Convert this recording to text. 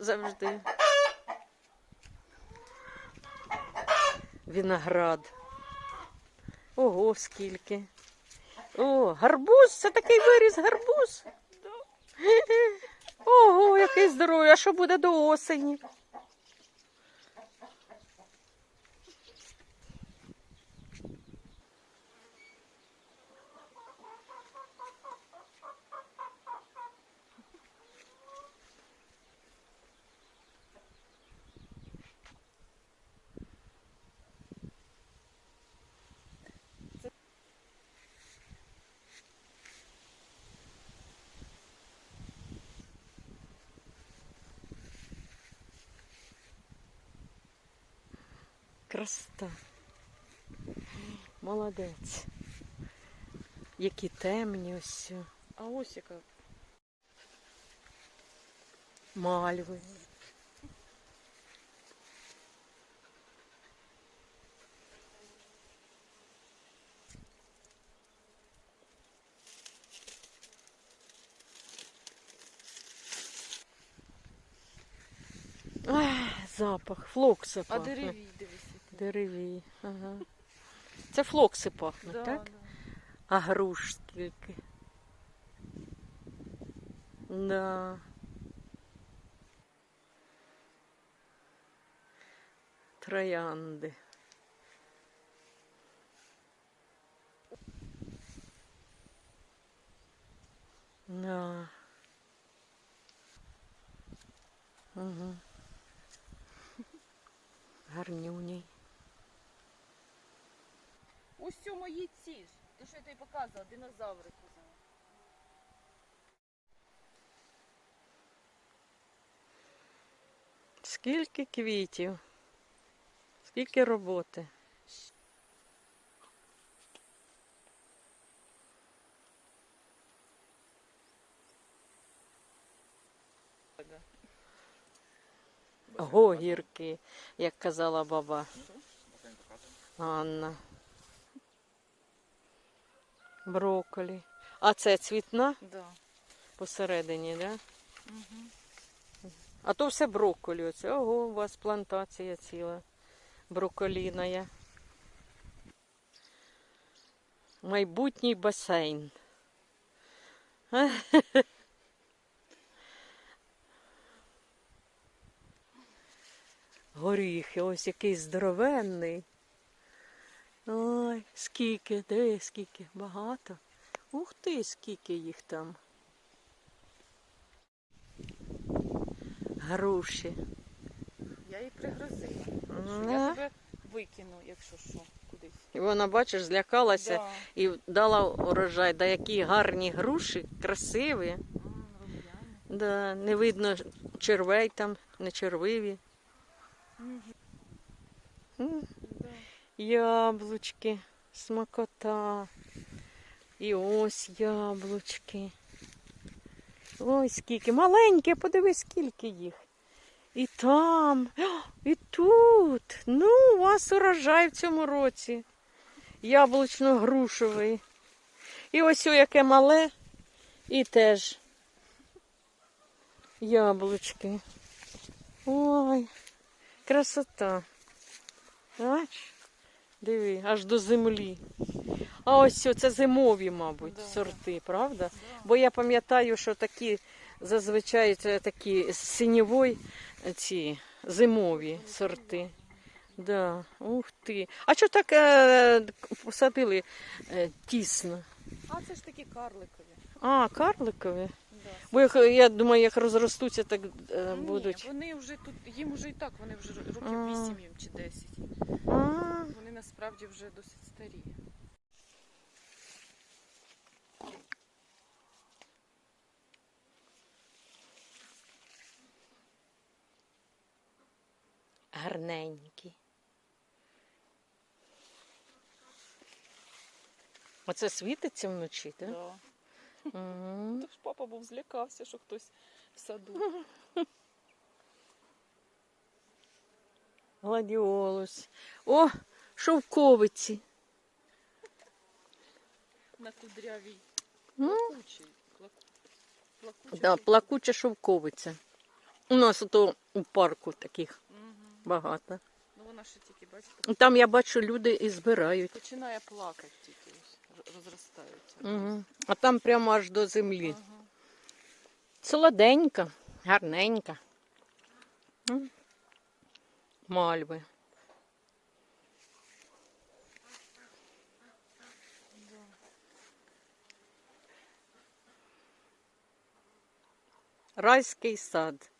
завжди. Виноград. Ого, скільки. О, гарбуз, це такий виріс гарбуз. Ого, який здоровий, а що буде до осені? Красота. Молодець. Які темні ось. А ось яка. Мальви. Ах, запах, флокси А пахне. деревій, дивись. Дереві. Ага. Це флокси пахнуть, Да, так? да. А груш скільки. Да. Троянди. Да. Угу. Гарнюні. Ось це мої ці ж. То, що я тобі показувала, динозаври казала. Скільки квітів, скільки роботи. Гогірки, як казала баба Анна. Брокколі. А це цвітна Да. посередині, так? Да? Угу. А то все брокколі. Оце. Ого, у вас плантація ціла. Брокколіна. Майбутній басейн. Горіхи, ось який здоровенний. Ой, скільки, де скільки, багато. Ух ти, скільки їх там. Груші. Я її пригрозила. Що я тебе викину, якщо що, кудись. І вона, бачиш, злякалася Да. і дала урожай. Да які гарні груші, красиві. М. Да, не видно червей там, не червиві. М. Яблучки, смакота. І ось яблучки. Ой, скільки. Маленькі, подивись, скільки їх. І там, і тут. Ну, у вас урожай в цьому році. Яблучно-грушовий. І ось о, яке мале. І теж яблучки. Ой, красота. Бач? Диви, аж до землі. А ось це зимові, мабуть, Да. сорти, правда? Да. Бо я пам'ятаю, що такі зазвичай це такі синєвої ці зимові сорти. Да, ух ти. А що так е, посадили е, тісно? А це ж такі карликові. А, карликові? Да. Бо їх, я думаю, як розростуться, так е, Ні, будуть. вони вже тут, їм вже і так, вони вже років А. 8 їм чи 10. Насправді вже досить старі. гарненькі. Оце світиться вночі, так? Да. Угу. Тож папа був злякався, що хтось в саду. Гладіолус. О, шовковиці. На кудрявій. Ну, Плакучий. Плаку... Да, плакуча шовковиця. У нас ото у парку таких Угу. багато. Ну вона ще тільки, бачите, Там я бачу, люди і збирають. починає плакати тільки, ось, р- розростається. Угу. А там прямо аж до землі. Ага. Солоденька, гарненька. Мальви. Райський сад.